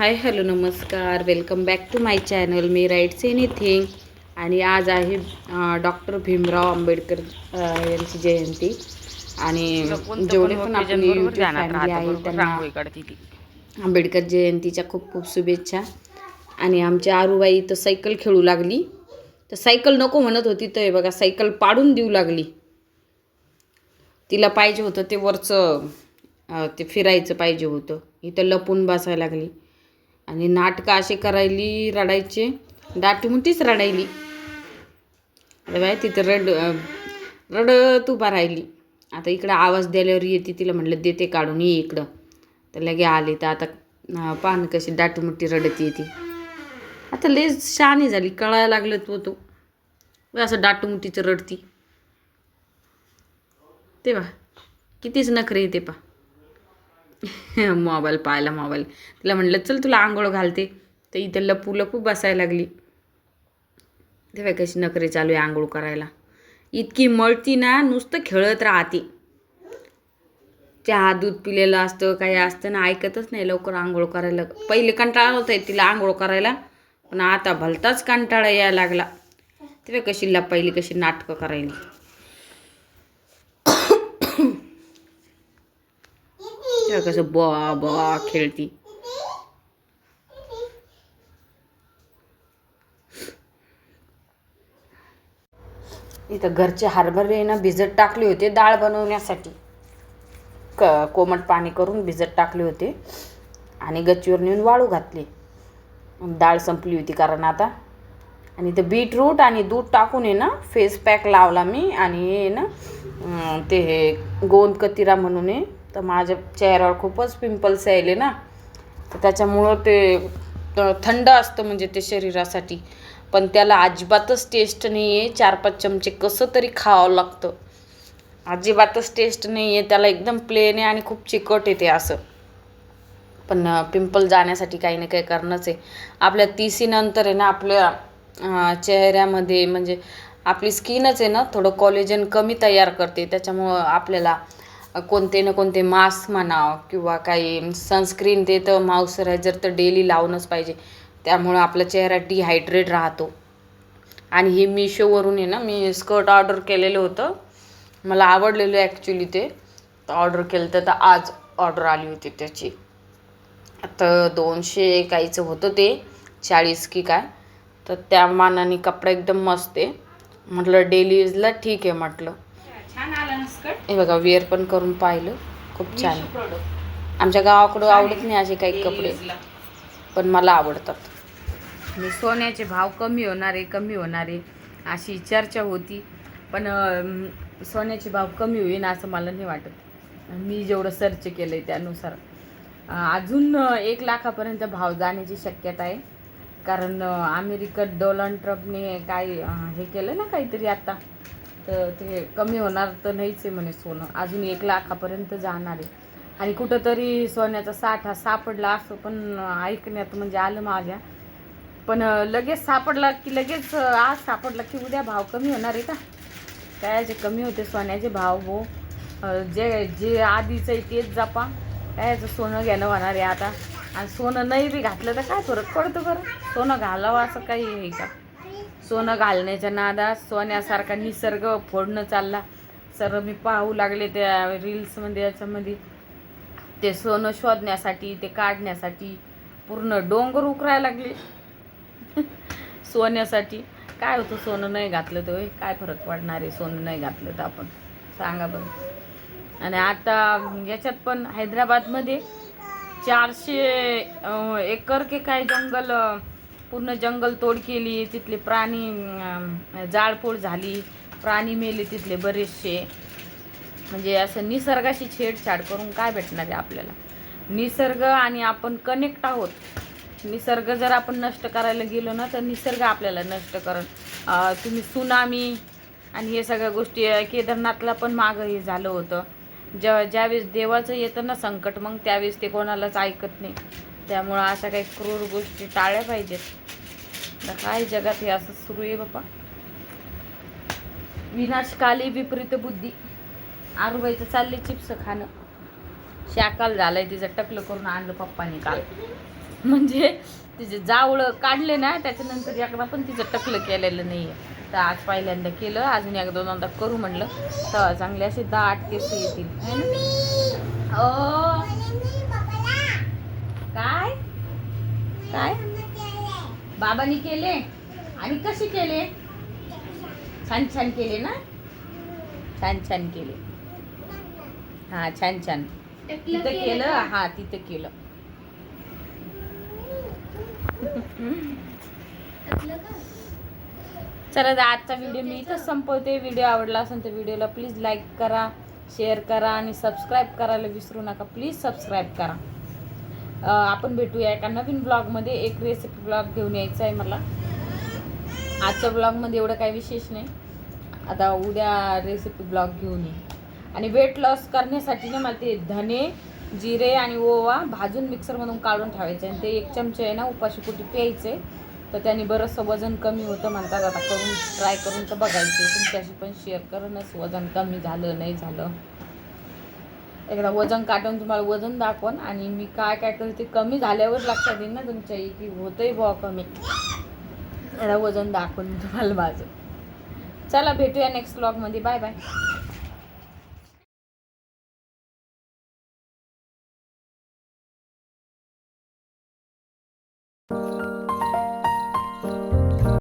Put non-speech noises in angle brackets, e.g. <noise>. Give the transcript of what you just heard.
हाय hello नमस्कार. Welcome back to my channel me writes anything आणि आज आहे डॉक्टर भीमराव आंबेडकर यांची जयंती. आणि जेवढे पण YouTube family आहे त्यांना आंबेडकर जयंतीच्या खूप खूप शुभेच्छा. आणि आमची आरूबाई तर सायकल खेळू लागली. तर सायकल नको म्हणत होती तर हे बघा सायकल पाडून देऊ लागली. तिला पाहिजे होतं ते वरचं ते फिरायचं पाहिजे होतं. इथं लपून बसायला लागली. आणि नाटकं असे करायली रडायचे. दाटमुटीच रडायली. अरे बाय तिथं रड रडत उभा राहिली. आता इकडं आवाज द्यायल्यावर येते तिला म्हटलं देते काढून ये इकडं. तर लगे आले. तर आता पाहणं पान कशी दाटमुट्टी रडत येते. आता लय शहाणी झाली कळायला लागलं तो तो. असं दाटमुटीचं रडती. ते बा कितीच नखरे येते पा <laughs> मोबाईल पाहायला मोबाईल तिला म्हटलं चल तुला आंघोळ घालते. तर इथं लपू लपू बसायला लागली. तेव्हा कशी नखरे चालू आहे आंघोळ करायला. इतकी मळती ना नुसतं खेळत राहते. चहा दूध पिलेलं असतं काही असतं ना ऐकतच नाही लवकर आंघोळ करायला. पहिले कंटाळा होता तिला आंघोळ करायला पण आता भलताच कंटाळा यायला लागला. तेव्हा कशी लपायली कशी नाटकं करायली ते बघ कसं बॉ बॉ खेळती. इथं घरचे हरभरे ना भिजत टाकले होते डाळ बनवण्यासाठी. क कोमट पाणी करून भिजत टाकले होते. आणि गच्चीवर नेऊन वाळू घातले. डाळ संपली होती कारण आता. आणि ते बीटरूट आणि दूध टाकून आहे ना फेस पॅक लावला मी. आणि ना ते हे गोंद कतिरा म्हणून आहे. तर माझ्या चेहऱ्यावर खूपच पिंपल्स यायले ना. तर त्याच्यामुळं ते थंड असतं म्हणजे ते शरीरासाठी. पण त्याला अजिबातच टेस्ट नाही आहे चार पाच चमचे कसं तरी खावं लागतं. अजिबातच टेस्ट नाही आहे त्याला एकदम प्लेन आहे आणि खूप चिकट येते असं. पण पिंपल जाण्यासाठी काही ना काही करणंच आहे. आपल्या तिसीनंतर आहे ना आपल्या चेहऱ्यामध्ये म्हणजे आपली स्किनच आहे ना थोडं कॉलेजन कमी तयार करते. त्याच्यामुळं आपल्याला कोणते ना कोणते मास्क म्हणावं किंवा काही सनस्क्रीन ते तर मॉइश्चरायझर तर डेली लावणंच पाहिजे. त्यामुळं आपला चेहरा डिहायड्रेट राहतो. आणि हे मिशोवरून आहे ना मी स्कर्ट ऑर्डर केलेलं होतं. मला आवडलेलं ॲक्च्युली ते. तर ऑर्डर केलं तर आज ऑर्डर आली होती त्याची. आता दोनशे काहीचं होतं ते चाळीस की काय. तर त्या मानाने कपडा एकदम मस्त आहे. म्हटलं डेलीजला ठीक आहे म्हटलं. छान आला ना स्कर्ट हे बघा वेअर पण करून पाहिलं. खूप छान. आहे. आमच्या गावाकडं आवडत नाही असे काही कपडे. पण मला आवडतात. आणि सोन्याचे भाव कमी होणार कमी होणार अशी चर्चा होती. पण अं, सोन्याचे भाव कमी होईल असं मला नाही वाटत. मी जेवढं सर्च केलं आहे त्यानुसार. अं, अजून अं, एक लाखापर्यंत भाव जाण्याची शक्यता आहे. कारण अं, अमेरिकेत डोनाल्ड ट्रम्पने काय अं, हे केलं ना काहीतरी आता. तर ते कमी होणार तर नाहीच आहे म्हणे सोनं. अजून एक लाखापर्यंत जाणार आहे. आणि कुठंतरी सोन्याचा साठा सापडला असं पण ऐकण्यात म्हणजे आलं माझ्या. पण लगेच सापडला की लगेच आज सापडला की उद्या भाव कमी होणार आहे का? कायचे कमी होते सोन्याचे भाव हो. जे जे आधीचं आहे तेच जपा. कायचं सोनं घेणं होणार आहे आता? आणि सोनं नाही बी घातलं तर काय फरक पडतो बरं? सोनं घालावं असं काही आहे का? सोनं घालण्याच्या नादात सोन्यासारखा निसर्ग फोडणं चालला. सर मी पाहू लागले त्या रील्समध्ये याच्यामध्ये. ते सोनं शोधण्यासाठी ते काढण्यासाठी पूर्ण डोंगर उकरायला लागले. <laughs> सोन्यासाठी. काय होतं सोनं नाही घातलं तर काय फरक पडणार आहे सोनं नाही घातलं तर आपण? सांगा बरं. आणि आता याच्यात पण हैदराबादमध्ये चारशे एकर के काय जंगल पूर्ण जंगल तोड केली तिथले प्राणी जाळपोळ झाली प्राणी मेले तिथले बरेचसे. म्हणजे असं निसर्गाशी छेडछाड करून काय भेटणार आहे आपल्याला? निसर्ग आणि आपण कनेक्ट आहोत. निसर्ग जर आपण नष्ट करायला गेलो ना तर निसर्ग आपल्याला नष्ट करण तुम्ही सुनामी आणि हे सगळ्या गोष्टी केदारनाथला पण मागं हे झालं होतं. ज्या ज्यावेळेस देवाचं येतं ना संकट मग त्यावेळेस ते कोणालाच ऐकत नाही. त्यामुळं अशा काही क्रूर गोष्टी टाळल्या पाहिजेत. काय जगात हे असं सुरू आहे बापा. विनाशकाली विपरीत बुद्धी. आरुबाईचं चालले चिप्स खाणं. शाकाल झालंय तिचं टकलं करून आणलं पप्पाने काल. म्हणजे तिचे जावळं काढले ना त्याच्यानंतर एकदा पण तिचं टकलं केलेलं नाही आहे तर आज पहिल्यांदा केलं अजून एक दोनदा करू म्हणलं. तर चांगले असे दाट केस येतील. काय? काय? बाबांनी केले? आणि कसे केले? छान छान केले ना? छान छान केले. हा छान छान. तिथं केलं हा तिथं केलं. चला आजचा व्हिडिओ मी इथंच संपवते. व्हिडिओ आवडला असेल तर व्हिडिओला प्लीज लाईक करा शेअर करा आणि सबस्क्राईब करायला विसरू नका. प्लीज सबस्क्राईब करा. आपण भेटूया एका नवीन ब्लॉगमध्ये एक रेसिपी ब्लॉग घेऊन यायचा आहे मला. आजच्या ब्लॉगमध्ये एवढं काही विशेष नाही. आता उद्या रेसिपी ब्लॉग घेऊन ये आणि वेट लॉस करण्यासाठी ना मला ते धने जिरे आणि ओवा भाजून मिक्सरमधून काढून ठेवायचे आणि ते एक चमचे आहे ना उपाशी कुठे प्यायचे तर त्याने बरंचसं वजन कमी होतं. म्हणतात आता करून ट्राय करून तर बघायचं तुमच्याशी पण शेअर करूनच वजन कमी झालं नाही झालं. एकदा वजन काढून तुम्हाला वजन दाखवन आणि मी काय काय करते कमी झाल्यावर लक्षात येईल ना तुमच्या की होतंय बुवा कमी. एकदा वजन दाखवून तुम्हाला माझं. चला भेटूया नेक्स्ट ब्लॉगमध्ये बाय बाय